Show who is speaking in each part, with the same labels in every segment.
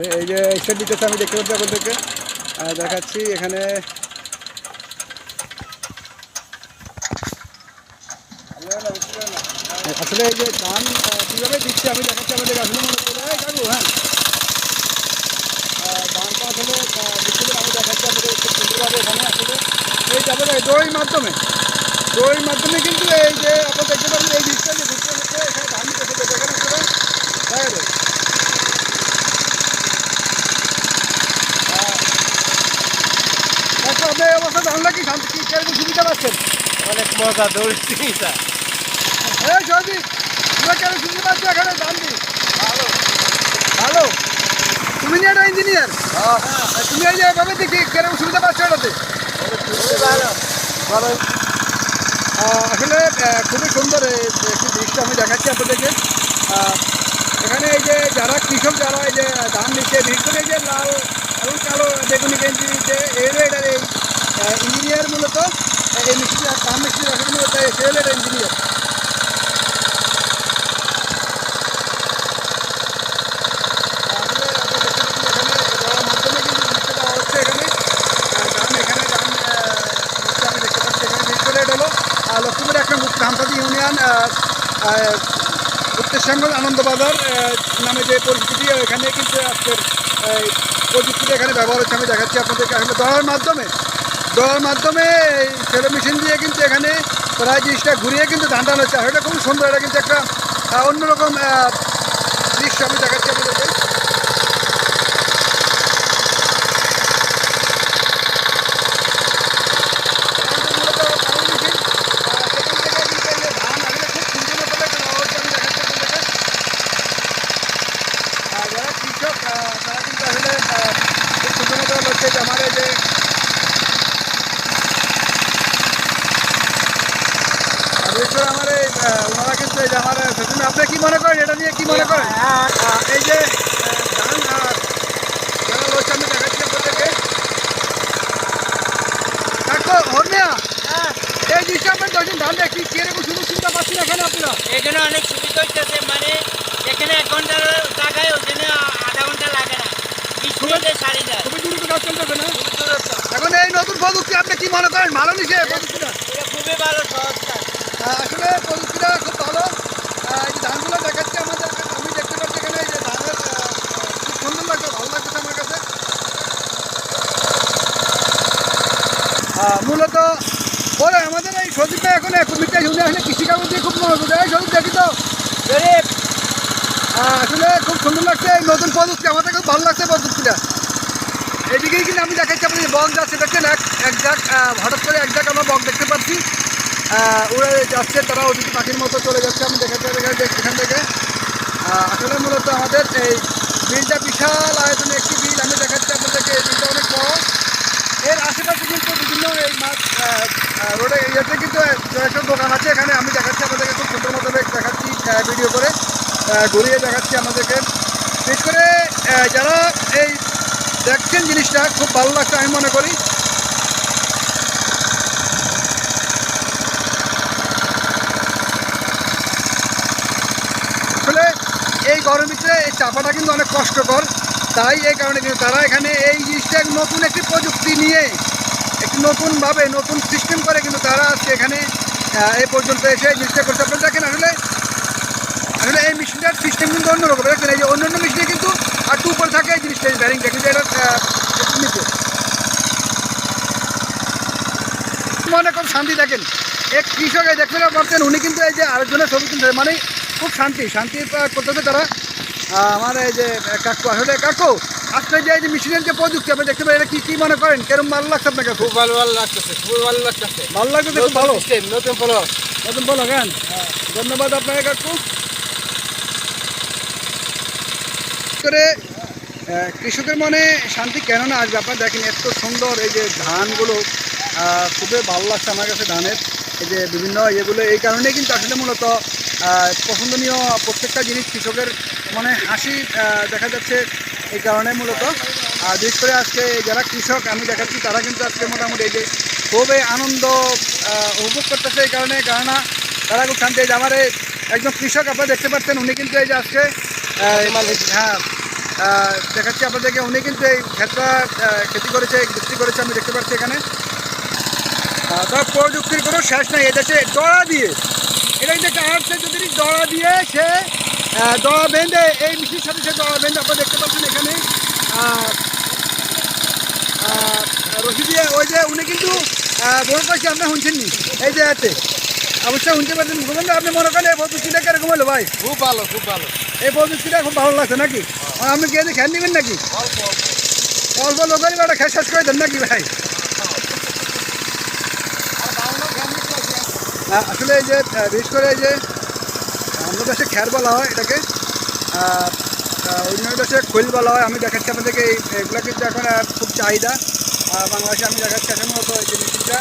Speaker 1: এই যে স্টেট দিতেছে আমি দেখতে পাচ্ছি আপনাদেরকে। দেখাচ্ছি এখানে। আসলে এই যে ধান কীভাবে দিচ্ছে আমি দেখাচ্ছি আমাদের আসলে মনে করে এই কাকু হ্যাঁ। ধানটা আসলে দিচ্ছে আমি দেখাচ্ছি আপনাদের, খুব সুন্দরভাবে এখানে আসলে। এই যাবে দড়ির মাধ্যমে দড়ির মাধ্যমে কিন্তু এই যে আপনারা দেখতে পাচ্ছেন এই জিনিসটা যে ঘুরতে ঘুরতে এখানে ধান দিতেছে এখানে আসলে দেখা যায় দেখো আপনি এই অবস্থা জানলে কি শান্তি? কি কীরকম সুবিধা পাচ্ছেন?
Speaker 2: অনেক মজা দৌড়ছি এটা
Speaker 1: এই সৌদি তোমরা কেন সুবিধা পাচ্ছ এখানে? ভালো। ভালো। তুমি একটা ইঞ্জিনিয়ার তুমি এই যে এভাবে দেখি কীরকম সুবিধা পাচ্ছ এটাতে?
Speaker 2: ভালো।
Speaker 1: ভালো। আসলে খুবই সুন্দর একটি দৃশ্য আমি দেখাচ্ছি আপনাদেরকে। এখানে এই যে যারা কৃষক যারা এই যে ধান দিচ্ছে বিশেষ করে যে লাল এবং কালো বেগুনি গেঞ্জি হলো আহ, লক্ষ্মীপুর এক নং ধানসাদি ইউনিয়ন উত্তেশাঙ্গল আনন্দবাজার নামে যে পরিস্থিতি এখানে কিন্তু আজকের প্রযুক্তিটা এখানে ব্যবহার হচ্ছে আমি দেখাচ্ছি আপনাদেরকে আসলে দেওয়ার মাধ্যমে দেওয়ার মাধ্যমে এই সেলো মেশিন দিয়ে কিন্তু এখানে প্রায় জিনিসটা ঘুরিয়ে কিন্তু ধান টান হচ্ছে। আর এটা খুব সুন্দর, এটা কিন্তু একটা অন্যরকম দৃশ্য আমি দেখাচ্ছি আপনাদেরকে যারা কৃষক আহ, তারা কিন্তু আসলে আহ, খুব সুন্দর মতো হচ্ছে যে আমার এই যে আমার এই ওনারা কিন্তু এই যে আমার আপনি কি মনে করেন? এটা নিয়ে কি মনে করেন? এই যে আমি দেখাচ্ছি আপনাদেরকে। কাকু হরমিয়া এই জিনিসটা আপনার দশজন ধান দেখি কীরকম সুযোগ সুবিধা পাচ্ছেন এখানে আপনারা?
Speaker 2: এখানে অনেক সুবিধা হচ্ছে মানে এখানে এক ঘণ্টার জায়গায় ওখানে আধা ঘণ্টা লাগে না।
Speaker 1: খুবই দ্রুত কাজ না? এখন এই নতুন প্রযুক্তি আপনি কি মনে করেন? ভালো নিছে প্রযুক্তিটা
Speaker 2: এটা খুবই ভালো সহজ কাজ
Speaker 1: আহ, আসলে প্রযুক্তিটা খুব ভালো আহ, এই যে ধানগুলো দেখাচ্ছে আমাদের আমি দেখতে পাচ্ছি এখানে এই যে ধানের আহ, খুব সুন্দর লাগছে ভালো লাগছে আমার কাছে আহ, মূলত পরে আমাদের এই সজীব ভাই এখন কুমিরটা শুনে আসলে কৃষিকাজ দিয়ে খুব মনোযোগ এই সজীব দেখি তো। আসলে খুব সুন্দর লাগছে এই নতুন প্রযুক্তি। আমাদের খুব ভালো লাগছে প্রযুক্তিটা। এদিকেই কিন্তু আমি দেখাচ্ছি আপনি বক যাচ্ছে দেখছেন এক এক জাক হঠাৎ করে এক জাক আমরা বক দেখতে পাচ্ছি। উড়ে যাচ্ছে, তারা ওদিকে পাখির মতো চলে যাচ্ছে। আমি দেখাচ্ছি এখান থেকে। আসলে মূলত আমাদের এই বিলটা বিশাল আয়তনে একটি বিল। আমি দেখাচ্ছি আপনাদেরকে। এই বিলটা অনেক বড়। এর আশেপাশে কিন্তু বিভিন্ন এই মাছ রোডে ইয়েতে কিন্তু যেসব দোকান আছে। এখানে আমি দেখাচ্ছি আপনাদেরকে খুব সুন্দর মতো দেখাচ্ছি ভিডিও করে ঘুরিয়ে দেখাচ্ছি আমাদেরকে বিশেষ করে যারা এই দেখছেন জিনিসটা, খুব ভালো লাগছে আমি মনে করি। আসলে এই গরমের ভিতরে এই চাপাটা কিন্তু অনেক কষ্টকর। তাই এই কারণে কিন্তু তারা এখানে এই জিনিসটা নতুন একটি প্রযুক্তি নিয়ে একটি নতুনভাবে নতুন সিস্টেম করে কিন্তু তারা আজকে এখানে এই পর্যন্ত এসে জিনিসটা করছে। আপনারা দেখেন আসলে আসলে এই মেশিনটার সিস্টেম কিন্তু অন্যরকম। দেখেন এই যে অন্যান্য মেশিনে কিন্তু আর টু উপরে থাকে এই জিনিসটা ব্যারিংটা কিন্তু এটা মনে খুব শান্তি দেখেন এক কৃষক দেখতে পারছেন উনি কিন্তু এই যে আরেকজনের ছবি তুলছে। মানে খুব শান্তি শান্তি আহ, করতেছে তারা। আমার এই যে কাকু আসলে কাকু। আজকে যে এই যে মেশিনের যে প্রযুক্তি আপনি দেখতে পাই এটা কি কি মনে করেন? কেরম ভালো লাগছে আপনাকে খুব
Speaker 2: ভালো ভালো লাগতেছে খুব ভালো লাগতেছে।
Speaker 1: ভালো খুব ভালো।
Speaker 2: নতুন ফলো
Speaker 1: নতুন বলো কেন? ধন্যবাদ আপনাকে কাকু। করে কৃষকের মনে শান্তি কেন না আসবে? আপনারা দেখেন এত সুন্দর এই যে ধানগুলো খুবই ভালো লাগছে আমার কাছে ধানের। এই যে বিভিন্ন ইয়েগুলো এই কারণেই কিন্তু আসলে মূলত পছন্দনীয় প্রত্যেকটা জিনিস কৃষকের মানে হাসি দেখা যাচ্ছে এই কারণে মূলত। আর বিশেষ করে আজকে যারা কৃষক আমি দেখাচ্ছি তারা কিন্তু আজকে মোটামুটি এই যে খুবই আনন্দ উপভোগ করতেছে এই কারণে। কেননা তারা খুব শান্তি যে আমার এই একজন কৃষক আপনারা দেখতে পাচ্ছেন উনি কিন্তু এই যে আজকে হ্যাঁ দেখাচ্ছি আপনাদেরকে উনি কিন্তু এই ক্ষেতটা আহ, খেতি করেছে বিক্রি করেছে আমি দেখতে পাচ্ছি এখানে। তার প্রযুক্তির কোনো শেষ নাই। এদেশে দড়া দিয়ে এটা কিন্তু আর্টসে যদি দড়া দিয়ে সে দড়া বেঁধে এই মিষ্টির সাথে সে দড়া বেঁধে আপনারা দেখতে পাচ্ছেন এখানে। রশি দিয়ে ওই যে উনি কিন্তু বড় পাশে আপনি শুনছেন নি এই যে এতে। অবশ্যই শুনতে পারছেন বুঝলেন আপনি মনে করেন এই প্রযুক্তিটা কীরকম হলো ভাই?
Speaker 3: খুব ভালো খুব ভালো।
Speaker 1: এই প্রযুক্তিটা খুব ভালো লাগছে নাকি? আপনি যে খেয়ে নেবেন নাকি?
Speaker 3: অল্প অল্প।
Speaker 1: বেটা খেয়ে শেষ করে দেন নাকি ভাই
Speaker 3: আর বাংলা ফ্যামিলি
Speaker 1: আহ, আসলে এই যে বিশেষ করে এই যে, আমাদের দেশে খ্যার বলা হয় এটাকে অন্য দেশে খৈল বলা হয়। আমি দেখাচ্ছি আপনাদেরকে এগুলো কিন্তু এখন খুব চাহিদা। বাংলাদেশে আমি দেখাচ্ছি এখন মতো এই জিনিসটা।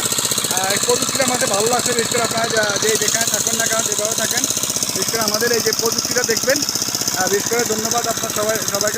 Speaker 1: প্রযুক্তিটা আমাদের ভালো লাগছে, বিশেষ করে আপনারা যা- যেখানে থাকেন না কেন, যেভাবে থাকেন, বিশেষ করে আমাদের এই যে প্রযুক্তিটা দেখবেন। বিশেষ করে ধন্যবাদ আপনার সবাই, সবাইকে।